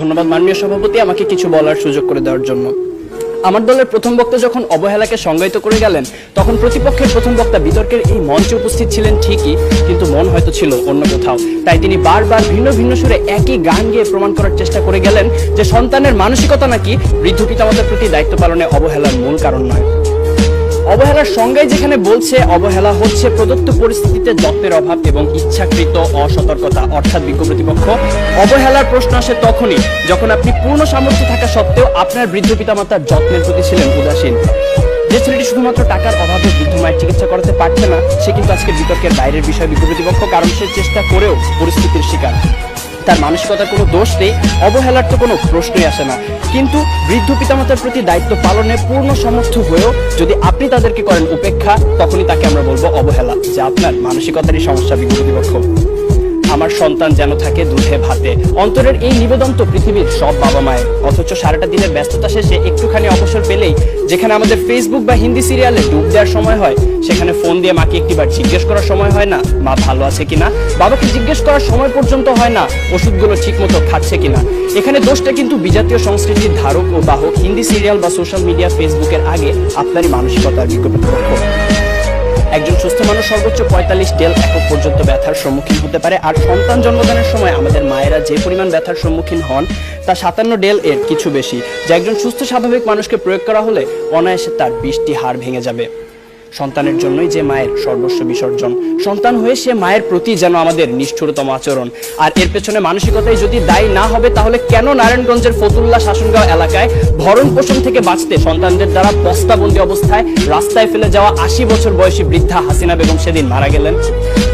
ধন্যবাদ মাননীয় সভাপতি আমাকে কিছু বলার সুযোগ করে দেওয়ার জন্য। আমার দলের প্রথম বক্তা যখন অবহেলাকে সংজ্ঞায়িত করে গেলেন, তখন প্রতিপক্ষের প্রথম বক্তা বিতর্কের এই মঞ্চে উপস্থিত ছিলেন ঠিকই, কিন্তু মন হয়তো ছিল অন্য কোথাও। তাই তিনি বারবার ভিন্ন ভিন্ন সুরে একই গান গেয়ে প্রমাণ করার চেষ্টা করে গেলেন যে সন্তানের মানসিকতা নাকি বৃদ্ধ পিতামাতার প্রতি দায়িত্ব পালনে অবহেলার মূল কারণ নয়। অবহেলার সংজ্ঞায় যেখানে বলছে, অবহেলা হচ্ছে প্রদত্ত পরিস্থিতিতে যত্নের অভাব এবং ইচ্ছাকৃত অসতর্কতা, অর্থাৎ বিজ্ঞ প্রতিপক্ষ। অবহেলার প্রশ্ন আসে তখনই যখন আপনি পূর্ণ সামর্থ্য থাকা সত্ত্বেও আপনার বৃদ্ধ পিতামাতার যত্নের প্রতি ছিলেন উদাসীন। যে ছেলেটি শুধুমাত্র টাকার অভাবে বৃদ্ধ মায়ের চিকিৎসা করাতে পারছে না, সে কিন্তু আজকে বিতর্কের বাইরের বিষয়, বিজ্ঞ প্রতিপক্ষ, কারণ সে চেষ্টা করেও পরিস্থিতির শিকার। তার মানসিকতার কোনো দোষ নেই, অবহেলার তো কোনো প্রশ্নই আসে না। কিন্তু বৃদ্ধ পিতামাতার প্রতি দায়িত্ব পালনে পূর্ণ সমর্থ হয়েও যদি আপনি তাদেরকে করেন উপেক্ষা, তখনই তাকে আমরা বলব অবহেলা, যে আপনার মানসিকতারই সমস্যা বিজ্ঞ আমার সন্তান যেন থাকে দুধে ভাতে। অন্তরের এই নিবেদন তো পৃথিবীর সব বাবা মায়ের অথচ সারাটা দিনের ব্যস্ততা শেষে একটুখানি অবসর পেলেই যেখানে আমাদের ফেসবুক বা হিন্দি সিরিয়ালে ডুব দেওয়ার সময় হয়, সেখানে ফোন দিয়ে মাকে একটিবার জিজ্ঞেস করার সময় হয় না, মা ভালো আছে কিনা? বাবাকে জিজ্ঞেস করার সময় পর্যন্ত হয় না, ওষুধগুলো ঠিক মতো খাচ্ছে কিনা? এখানে দোষটা কিন্তু বিজাতীয় সংস্কৃতির ধারক ও বাহক হিন্দি সিরিয়াল বা সোশ্যাল মিডিয়া ফেসবুকের আগে আপনারই মানসিকতার বিজ্ঞপ্তি একজন সুস্থ মানুষ সর্বোচ্চ পঁয়তাল্লিশ ডেল একক পর্যন্ত ব্যথার সম্মুখীন হতে পারে। আর সন্তান জন্মদানের সময় আমাদের মায়েরা যে পরিমাণ ব্যথার সম্মুখীন হন, তা সাতান্ন ডেল এর কিছু বেশি। যা একজন সুস্থ স্বাভাবিক মানুষকে প্রয়োগ করা হলে অনায়াসে তার বৃষ্টি হাড় ভেঙে যাবে। সন্তানের জন্যই যে মায়ের সর্বস্ব বিসর্জন। সন্তান হয়ে সে মায়ের প্রতি যেন আমাদের নিষ্ঠুরতম আচরণ। আর এর পেছনে মানসিকতায় যদি দায়ী না হবে, তাহলে কেন নারায়ণগঞ্জের ফতুল্লা শাসনগাঁও এলাকায় ভরণ পোষণ থেকে বাঁচতে সন্তানদের দ্বারা বস্তাবন্দি অবস্থায় রাস্তায় ফেলে যাওয়া আশি বছর বয়সী বৃদ্ধা হাসিনা বেগম সেদিন মারা গেলেন?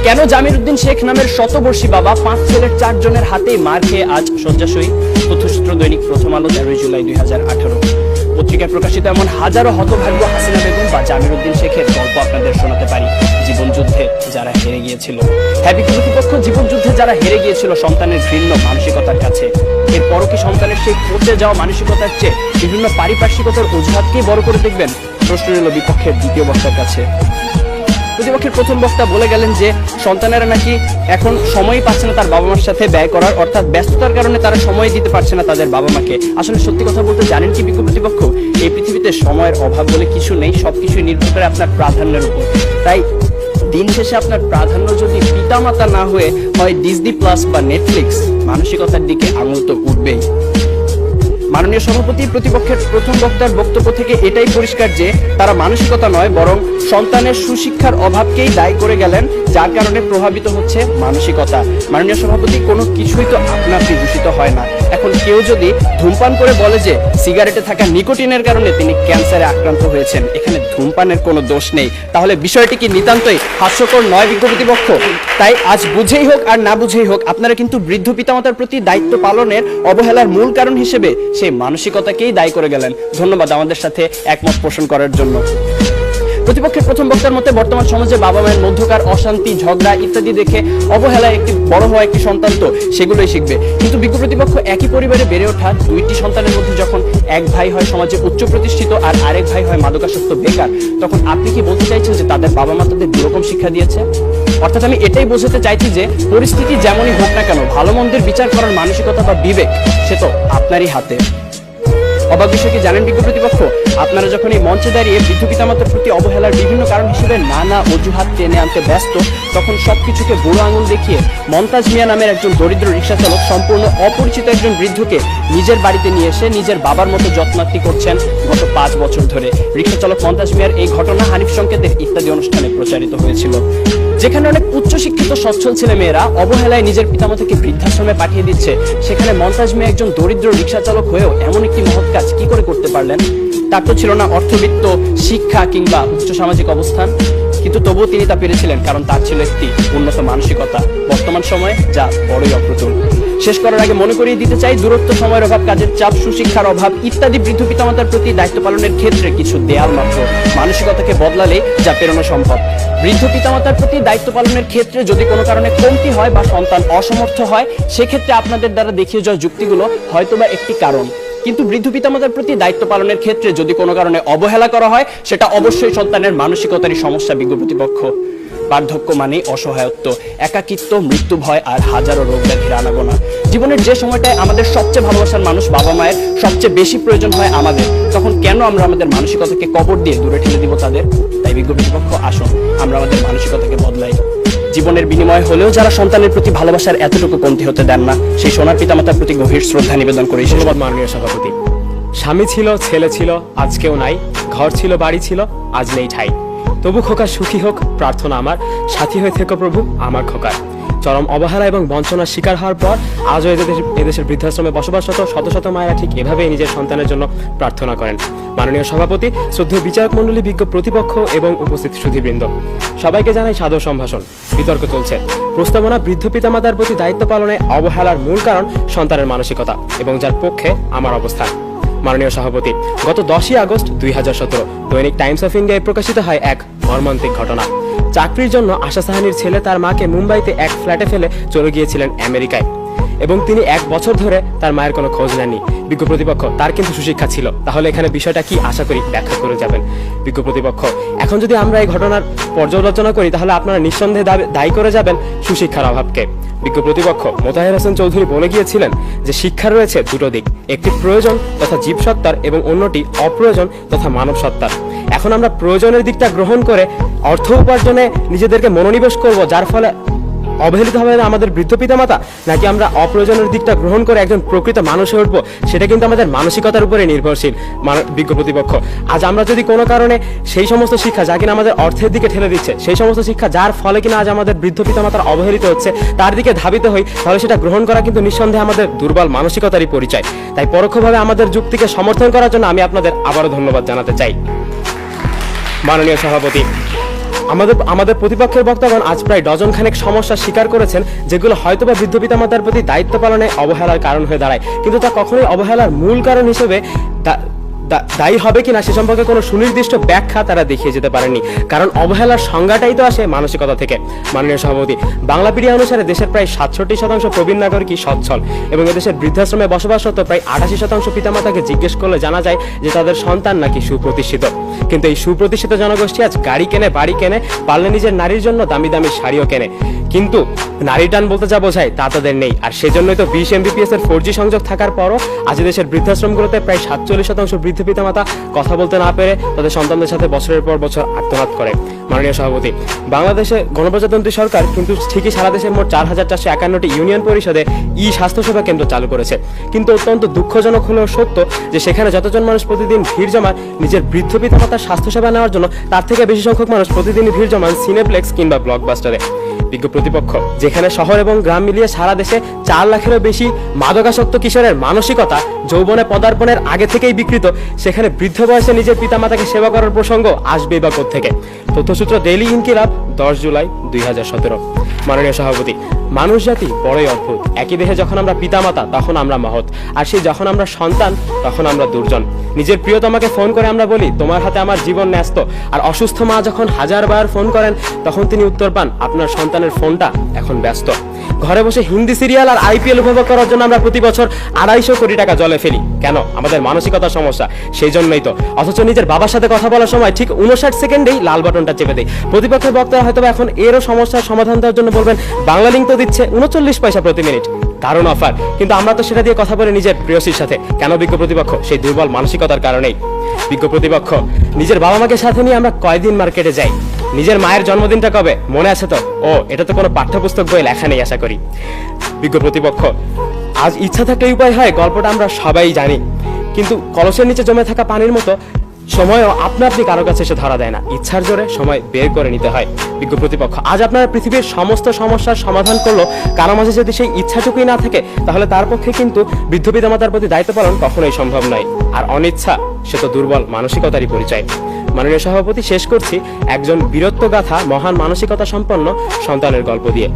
কেন জামির উদ্দিন শেখ নামের শতবর্ষী বাবা, পাঁচ ছেলের চারজনের হাতেই মার খেয়ে আজ শয্যাশয়ী? তথ্যসূত্র দৈনিক প্রথম আলো তেরোই জুলাই দুই হাজার আঠারো। পত্রিকায় প্রকাশিত এমন হাজারো হতভাগ্য হাসিনা বেগম বা জামির উদ্দিন শেখের গল্প আপনাদের শোনাতে পারি। জীবন যুদ্ধে যারা হেরে গিয়েছিল। হ্যাপি কর্তৃপক্ষ জীবন যুদ্ধে যারা হেরে গিয়েছিল, সন্তানের ভিন্ন মানসিকতার কাছে। এরপরও কি সন্তানের সেই পচে যাওয়া মানসিকতার চেয়ে বিভিন্ন পারিপার্শ্বিকতার অজুহাতকেই বড় করে দেখবেন? প্রশ্ন এলো বিপক্ষের দ্বিতীয় বর্ষের কাছে। প্রতিপক্ষের প্রথম বক্তা বলে গেলেন যে, সন্তানেরা নাকি এখন সময়ই পাচ্ছে না তার বাবা মার সাথে ব্যয় করার, অর্থাৎ ব্যস্ততার কারণে তারা সময় দিতে পারছে না তাদের বাবা মাকে আসলে সত্যি কথা বলতে জানেন কি বিজ্ঞ প্রতিপক্ষ? এই পৃথিবীতে সময়ের অভাব বলে কিছু নেই, সবকিছুই নির্ভর করে আপনার প্রাধান্যের উপর। তাই দিন শেষে আপনার প্রাধান্য যদি পিতামাতা না হয়ে হয় ডিজনি প্লাস বা নেটফ্লিক্স মানসিকতার দিকে আঙুল তো উঠবেই। মাননীয় সভাপতি প্রতিপক্ষের প্রথম বক্তার বক্তব্য থেকে এটাই পরিষ্কার যে তারা মানসিকতা নয়, বরং সন্তানের সুশিক্ষার অভাবকেই দায়ী করে গেলেন, যার কারণে প্রভাবিত হচ্ছে মানসিকতা। মাননীয় সভাপতি, কোনো কিছুই তো আপনার দূষিত হয় না। এখন কেউ যদি ধূমপান করে বলে যে সিগারেটে থাকা নিকোটিনের কারণে তিনি ক্যান্সারে আক্রান্ত হয়েছেন, এখানে ধূমপানের কোনো দোষ নেই। তাহলে বিষয়টি কি নিতান্তই হাস্যকর নয় বিজ্ঞ প্রতিপক্ষ তাই আজ বুঝেই হোক আর না বুঝেই হোক, আপনারা কিন্তু বৃদ্ধ পিতামাতার প্রতি দায়িত্ব পালনের অবহেলার মূল কারণ হিসেবে সেই মানসিকতাকেই দায়ী করে গেলেন। ধন্যবাদ আমাদের সাথে একমত পোষণ করার জন্য। প্রতিপক্ষের প্রথম বক্তার মতে বর্তমান সমাজে বাবা মায়ের মধ্যকার অশান্তি, ঝগড়া ইত্যাদি দেখে অবহেলায় একটি বড় হওয়া একটি সন্তান তো সেগুলোই শিখবে। কিন্তু বিজ্ঞ প্রতিপক্ষ একই পরিবারে বেড়ে ওঠা দুইটি সন্তানের মধ্যে যখন এক ভাই হয় সমাজে উচ্চ প্রতিষ্ঠিত আর আরেক ভাই হয় মাদকাসক্ত বেকার, তখন আপনি কি বলতে চাইছেন যে তাদের বাবা মা তাদের দুরকম শিক্ষা দিয়েছে? অর্থাৎ আমি এটাই বোঝাতে চাইছি যে পরিস্থিতি যেমনই হোক না কেন, ভালো মন্দের বিচার করার মানসিকতা বা বিবেক, সে তো আপনারই হাতে। অবাক বিষয় কি জানেন বিজ্ঞ প্রতিপক্ষ। আপনারা যখন এই মঞ্চে দাঁড়িয়ে বৃদ্ধ পিতামাতার প্রতি অবহেলার বিভিন্ন কারণ হিসেবে নানা অজুহাত টেনে আনতে ব্যস্ত, তখন সব কিছুকে বুড়ো আঙুল দেখিয়ে মমতাজ মিয়া নামের একজন দরিদ্র রিক্সা চালক সম্পূর্ণ অপরিচিত একজন বৃদ্ধকে নিজের বাড়িতে নিয়ে এসে নিজের বাবার মতো যত্নাত্তি করছেন গত পাঁচ বছর ধরে। রিক্সা চালক মন্তাজ মিয়ার এই ঘটনা হানিফ সংকেতের ইত্যাদি অনুষ্ঠানে প্রচারিত হয়েছিল। যেখানে অনেক উচ্চশিক্ষিত, সচ্ছল ছেলে মেয়েরা অবহেলায় নিজের পিতামাতাকে বৃদ্ধাশ্রমে পাঠিয়ে দিচ্ছে। সেখানে মন্তাজ মেয়ে একজন দরিদ্র রিক্সা চালক হয়েও এমন একটি মহৎ কাজ কি করে করতে পারলেন? তার তো ছিল না অর্থবিত্ত, শিক্ষা কিংবা উচ্চ সামাজিক অবস্থান। কিন্তু তবুও তিনি তা পেরেছিলেন, কারণ তার ছিল একটি উন্নত মানসিকতা। বর্তমান সময়ে যা বড়ই অপ্রতুল। শেষ করার আগে মনে করিয়ে দিতে চাই, দূরত্ব, সময়ের অভাব, কাজের চাপ, সুশিক্ষার অভাব ইত্যাদি বৃদ্ধ পিতামাতার প্রতি দায়িত্ব পালনের ক্ষেত্রে কিছু দেয়াল মাত্র। মানসিকতাকে বদলালে যা পেরোনো সম্ভব। বৃদ্ধ পিতামাতার প্রতি দায়িত্ব পালনের ক্ষেত্রে যদি কোনো কারণে কমতি হয় বা সন্তান অসমর্থ হয়, সেক্ষেত্রে আপনাদের দ্বারা দেখিয়ে যাওয়া যুক্তিগুলো হয়তোবা একটি কারণ। কিন্তু বৃদ্ধ পিতামাতার প্রতি দায়িত্ব পালনের ক্ষেত্রে যদি কোনো কারণে অবহেলা করা হয়, সেটা অবশ্যই সন্তানের মানসিকতারই সমস্যা, বিজ্ঞ প্রতিপক্ষ। বার্ধক্য মানে অসহায়ত্ব, একাকিত্ব, মৃত্যু ভয় আর হাজারো রোগ ব্যাধির আনাগোনা। জীবনের যে সময়টায় আমাদের সবচেয়ে ভালোবাসার মানুষ বাবা মায়ের সবচেয়ে বেশি প্রয়োজন হয় আমাদের, তখন কেন আমরা আমাদের মানসিকতাকে কবর দিয়ে দূরে ঠেলে দিব তাদের? তাই বিজ্ঞ প্রতিপক্ষ, আসুন, আমরা আমাদের মানসিকতাকে বদলাই। জীবনের বিনিময় হলেও যারা সন্তানের প্রতি ভালোবাসার এতটুকু কমতি হতে দেন না, সেই সোনার পিতামাতার প্রতি গভীর শ্রদ্ধা নিবেদন করি ধন্যবাদ মাননীয় সভাপতি। স্বামী ছিল, ছেলে ছিল আজকেও নাই। ঘর ছিল, বাড়ি ছিল, আজ নেই ঠাই। তবু খোকা সুখী হোক, প্রার্থনা আমার। সাথী হয়ে থেকো প্রভু, আমার খোকার। চরম অবহেলা এবং বঞ্চনার শিকার হওয়ার পর আজও এদেশের এদেশের বৃদ্ধাশ্রমে বসবাসরত শত শত মায়েরা ঠিক এভাবেই নিজের সন্তানের জন্য প্রার্থনা করেন। মাননীয় সভাপতি, শ্রদ্ধেয় বিচারক মণ্ডলী বিজ্ঞ প্রতিপক্ষ এবং উপস্থিত সুধীবৃন্দ, সবাইকে জানাই সাদর সম্ভাষণ। বিতর্ক চলছে। প্রস্তাবনা বৃদ্ধ পিতামাতার প্রতি দায়িত্ব পালনে অবহেলার মূল কারণ সন্তানের মানসিকতা এবং যার পক্ষে আমার অবস্থান। মাননীয় সভাপতি। গত দশই আগস্ট দুই হাজার সতেরো দৈনিক টাইমস অফ ইন্ডিয়ায় প্রকাশিত হয় এক মর্মান্তিক ঘটনা। চাকরির জন্য আশা সাহানির ছেলে তার মাকে মুম্বাইতে এক ফ্ল্যাটে ফেলে চলে গিয়েছিলেন আমেরিকায়। এবং তিনি এক বছর ধরে তার মায়ের কোনো খোঁজ নেননি। বিজ্ঞ প্রতিপক্ষ, তার কিন্তু সুশিক্ষা ছিল। তাহলে এখানে বিষয়টা কি আশা করি ব্যাখ্যা করে যাবেন? বিজ্ঞ প্রতিপক্ষ, এখন যদি আমরা এই ঘটনার পর্যালোচনা করি, তাহলে আপনারা নিঃসন্দেহে দায়ী করে যাবেন সুশিক্ষার অভাবকে। বিজ্ঞ প্রতিপক্ষ, মোতাহের হোসেন চৌধুরী বলে গিয়েছিলেন যে শিক্ষার রয়েছে দুটো দিক, একটি প্রয়োজন তথা জীবসত্তার এবং অন্যটি অপ্রয়োজন তথা মানব সত্তার এখন আমরা প্রয়োজনের দিকটা গ্রহণ করে অর্থ উপার্জনে নিজেদেরকে মনোনিবেশ করব, যার ফলে অবহেলিত হবে আমাদের বৃদ্ধ পিতামাতা, নাকি আমরা অপ্রয়োজনের দিকটা গ্রহণ করে একজন প্রকৃত মানুষ হয়ে উঠবো, সেটা কিন্তু আমাদের মানসিকতার উপরে নির্ভরশীল বিজ্ঞ প্রতিপক্ষ। আজ আমরা যদি কোনো কারণে সেই সমস্ত শিক্ষা যা কিনা আমাদের অর্থের দিকে ঠেলে দিচ্ছে, সেই সমস্ত শিক্ষা যার ফলে কিনা আজ আমাদের বৃদ্ধ পিতামাতার অবহেলিত হচ্ছে, তার দিকে ধাবিত হই, তাহলে সেটা গ্রহণ করা কিন্তু নিঃসন্দেহে আমাদের দুর্বল মানসিকতারই পরিচয়। তাই পরোক্ষভাবে আমাদের যুক্তিকে সমর্থন করার জন্য আমি আপনাদের আবারও ধন্যবাদ জানাতে চাই। মাননীয় সভাপতি আমাদের আমাদের প্রতিপক্ষের বক্তাগণ আজ প্রায় ডজন খানেক সমস্যার স্বীকার করেছেন, যেগুলো হয়তোবা বৃদ্ধ পিতামাতার প্রতি দায়িত্ব পালনে অবহেলার কারণ হয়ে দাঁড়ায়। কিন্তু তা কখনোই অবহেলার মূল কারণ হিসেবে দায়ী হবে কিনা সে সম্পর্কে কোনো সুনির্দিষ্ট ব্যাখ্যা তারা দেখিয়ে যেতে পারেননি। কারণ অবহেলার সংজ্ঞাটাই তো আসে মানসিকতা থেকে। মাননীয় সভাপতি, বাংলা পিডিয়া অনুসারে দেশের প্রায় সাতষট্টি শতাংশ প্রবীণ নাগরিকই সচ্ছল এবং এদেশের বৃদ্ধাশ্রমে বসবাসরত প্রায় আটাশি শতাংশ পিতামাতাকে জিজ্ঞেস করলে জানা যায় যে তাদের সন্তান নাকি সুপ্রতিষ্ঠিত। কিন্তু এই সুপ্রতিষ্ঠিত জনগোষ্ঠী আজ গাড়ি কেনে, বাড়ি কেনে, পারলে নিজের নারীর জন্য দামি দামি শাড়িও কেনে। কিন্তু নারী টান বলতে যা বোঝায় তা তাদের নেই। আর সেজন্যই তো বিশ এমবিপিএস এর ফোর সংযোগ থাকার পরও আজ দেশের বৃদ্ধাশ্রমগুলোতে প্রায় সাতচল্লিশ শতাংশ বৃদ্ধ পিতামাতা কথা বলতে না পেরে তাদের সন্তানদের সাথে বছরের পর বছর আত্মঘাত করে। মাননীয় সভাপতি, বাংলাদেশে গণপ্রজাতন্ত্রী সরকার কিন্তু ঠিকই সারা দেশের মোট চার হাজার চারশো একান্নটি ইউনিয়ন পরিষদে ই স্বাস্থ্যসেবা কেন্দ্র চালু করেছে। কিন্তু অত্যন্ত দুঃখজনক হলেও সত্য যে সেখানে যতজন মানুষ প্রতিদিন ভিড় জমান নিজের বৃদ্ধ পিতামাতার স্বাস্থ্যসেবা নেওয়ার জন্য তার থেকে বেশি সংখ্যক মানুষ প্রতিদিনই ভিড় জমান সিনেপ্লেক্স কিংবা ব্লকবাস্টারে। বিজ্ঞ প্রতিপক্ষ, যেখানে শহর এবং গ্রাম মিলিয়ে সারা দেশে চার লাখেরও বেশি মাদকাসক্ত কিশোরের মানসিকতা যৌবনে পদার্পণের আগে থেকেই বিকৃত, সেখানে বৃদ্ধ বয়সে নিজের পিতামাতাকে সেবা করার প্রসঙ্গ আসবে বা থেকে তথ্যসূত্র ডেইলি ইনকিলাব দশ জুলাই দুই হাজার সতেরো। মাননীয় সভাপতি, মানুষ জাতি বড়ই অদ্ভুত। একই দেহে যখন আমরা পিতামাতা, তখন আমরা মহৎ। আর সেই যখন আমরা সন্তান, তখন আমরা দুর্জন। নিজের প্রিয়তমাকে ফোন করে আমরা বলি, তোমার হাতে আমার জীবন ন্যস্ত। আর অসুস্থ মা যখন হাজারবার ফোন করেন, তখন তিনি উত্তর পান, আপনার সন্তানের ফোনটা এখন ব্যস্ত। ঘরে বসে হিন্দি সিরিয়াল আর আইপিএল উপভোগ করার জন্য আমরা প্রতি বছর আড়াইশো কোটি টাকা জলে ফেলি। কেন? আমাদের মানসিকতার সমস্যা, সেই জন্যই তো। অথচ নিজের বাবার সাথে কথা বলার সময় ঠিক উনষাট সেকেন্ডেই লাল বাটনটা চেপে দেয়। প্রতিপক্ষের বক্তারা হয়তো এখন এরও সমস্যার সমাধান দেওয়ার জন্য বলবেন, বাংলা লিঙ্ক তো দিচ্ছে উনচল্লিশ পয়সা প্রতি মিনিট দারুণ অফার কিন্তু আমরা তো সেটা দিয়ে কথা বলে নিজের প্রিয়সীর সাথে। কেন বিজ্ঞ প্রতিপক্ষ? সেই দুর্বল মানসিকতার কারণেই। বিজ্ঞ প্রতিপক্ষ, নিজের বাবা মাকে সাথে নিয়ে আমরা কয়দিন মার্কেটে যাই? নিজের মায়ের জন্মদিনটা কবে? মনে আছে তো? ও, এটা তো কোনো পাঠ্যপুস্তক বই লেখা নেই, আশা করি। বিজ্ঞ প্রতিপক্ষ, আজ ইচ্ছা থাকলে উপায় হয়, গল্পটা আমরা সবাই জানি। কিন্তু কলসের নিচে জমে থাকা পানির মতো সময়ও আপনা আপনি কারও কাছে এসে ধরা দেয় না। ইচ্ছার জোরে সময় বের করে নিতে হয় বিজ্ঞ প্রতিপক্ষ। আজ আপনারা পৃথিবীর সমস্ত সমস্যার সমাধান করল, কারও মাঝে যদি সেই ইচ্ছাটুকুই না থাকে, তাহলে তার পক্ষে কিন্তু বৃদ্ধ পিতামাতার প্রতি দায়িত্ব পালন কখনোই সম্ভব নয়। আর অনিচ্ছা, সে তো দুর্বল মানসিকতারই পরিচয়। মাননীয় সভাপতি, শেষ করছি একজন বীরত্ব গাথা, মহান মানসিকতা সম্পন্ন সন্তানের গল্প দিয়ে।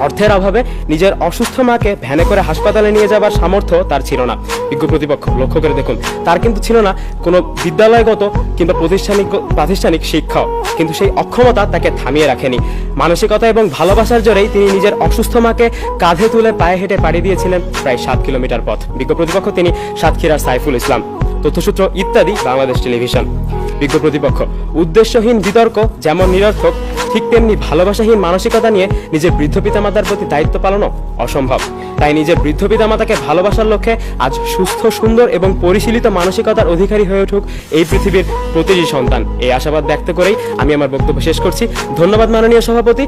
অর্থের অভাবে নিজের অসুস্থ মাকে ভ্যানে করে হাসপাতালে নিয়ে যাবার সামর্থ্য তার ছিল না। বিজ্ঞ প্রতিপক্ষ, লক্ষ্য করে দেখুন, তার কিন্তু ছিল না কোনো বিদ্যালয়গত কিংবা প্রাতিষ্ঠানিক প্রাতিষ্ঠানিক শিক্ষা। কিন্তু সেই অক্ষমতা তাকে থামিয়ে রাখেনি। মানসিকতা এবং ভালোবাসার জোরেই তিনি নিজের অসুস্থ মাকে কাঁধে তুলে পায়ে হেঁটে পাড়ি দিয়েছিলেন প্রায় সাত কিলোমিটার পথ। বিজ্ঞ প্রতিপক্ষ তিনি সাতক্ষীরার সাইফুল ইসলাম। তথ্যসূত্র ইত্যাদি, বাংলাদেশ টেলিভিশন। বিজ্ঞ প্রতিপক্ষ। উদ্দেশ্যহীন বিতর্ক যেমন নিরর্থক, ঠিক তেমনি ভালোবাসাহীন মানসিকতা নিয়ে নিজের বৃদ্ধ পিতামাতার প্রতি দায়িত্ব পালনও অসম্ভব। তাই নিজের বৃদ্ধ পিতামাতাকে ভালোবাসার লক্ষ্যে আজ সুস্থ, সুন্দর এবং পরিশীলিত মানসিকতার অধিকারী হয়ে উঠুক এই পৃথিবীর প্রতিটি সন্তান। এই আশাবাদ ব্যক্ত করেই আমি আমার বক্তব্য শেষ করছি। ধন্যবাদ মাননীয় সভাপতি।